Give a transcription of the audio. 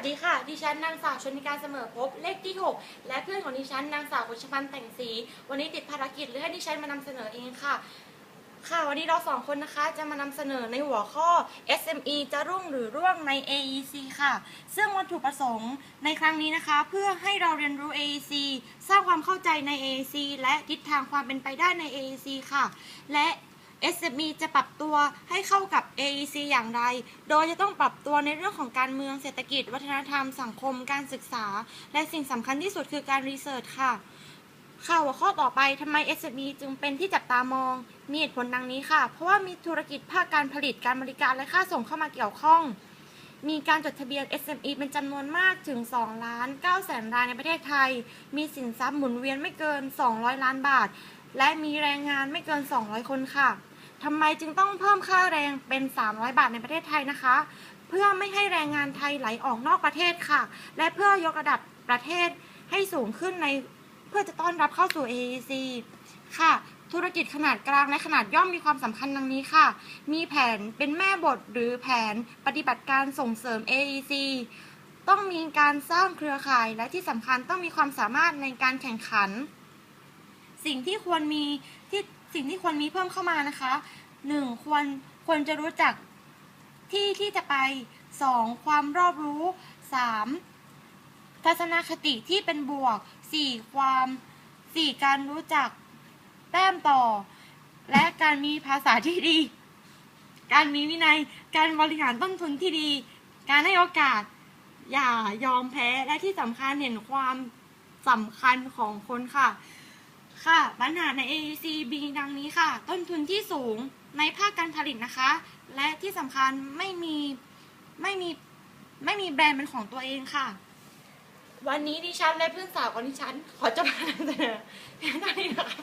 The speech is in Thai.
วัสดีค่ะ ดิฉันนางสาวชนิการเสมอภพเลขที่ 6 และเพื่อนของดิฉันนางสาวกุชพันธ์แต่งศรีวันนี้ติดภารกิจเลยให้ดิฉันมานำเสนอเองค่ะ ค่ะวันนี้เราสองคนนะคะจะมานำเสนอในหัวข้อ SME จะรุ่งหรือร่วงใน AEC ค่ะ ซึ่งวัตถุประสงค์ในครั้งนี้นะคะ เพื่อให้เราเรียนรู้ AEC สร้างความเข้าใจใน AEC และทิศทางความเป็นไปได้ใน AEC ค่ะ และ SME จะปรับตัวให้เข้ากับ AEC อย่างไร โดยจะต้องปรับตัวในเรื่องของการเมืองเศรษฐกิจ วัฒนธรรม สังคม การศึกษา และสิ่งสำคัญที่สุดคือการรีเสิร์ชค่ะค่ะหัวข้อต่อไปทำไม SME จึงเป็นที่จับตามอง มีเหตุผลดังนี้ค่ะ เพราะว่ามีธุรกิจภาคการผลิตการบริการและค่าส่งเข้ามาเกี่ยวข้อง มีการจดทะเบียน SME เป็นจำนวนมากถึง2ล้าน9แสนรายในประเทศไทย มีสินทรัพย์หมุนเวียนไม่เกิน 200 ล้านบาท และมีแรงงานไม่เกิน 200 คนค่ะทำไมจึงต้องเพิ่มค่าแรงเป็น 300 บาทในประเทศไทยนะคะ เพื่อไม่ให้แรงงานไทยไหลออกนอกประเทศค่ะ และเพื่อยกระดับประเทศให้สูงขึ้นในเพื่อจะต้อนรับเข้าสู่ AEC ค่ะ ธุรกิจขนาดกลางและขนาดย่อมมีความสำคัญดังนี้ค่ะ มีแผนเป็นแม่บทหรือแผนปฏิบัติการส่งเสริม AEC ต้องมีการสร้างเครือข่ายและที่สำคัญต้องมีความสามารถในการแข่งขัน สิ่งที่ควรมีที่สิ่งที่ควรมีเพิ่มเข้ามานะคะหนึ่งควรควรจะรู้จักที่ที่จะไปสองความรอบรู้สามทัศนคติที่เป็นบวกสี่ความสี่การรู้จักแต้มต่อ และการมีภาษาที่ดี การมีวินัย การบริหารต้นทุนที่ดี การให้โอกาส อย่ายอมแพ้ และที่สำคัญเห็นความสำคัญของคนค่ะ ปัญหาใน AECB ดังนี้ค่ะ ต้นทุนที่สูงในภาคการผลิตนะคะ และที่สำคัญไม่มีไม่มีไม่มีแบรนด์เป็นของตัวเองค่ะ วันนี้ดิฉันและเพื่อนสาวของดิฉัน ขอจบการเสนอเพียงเท่านี้นะคะ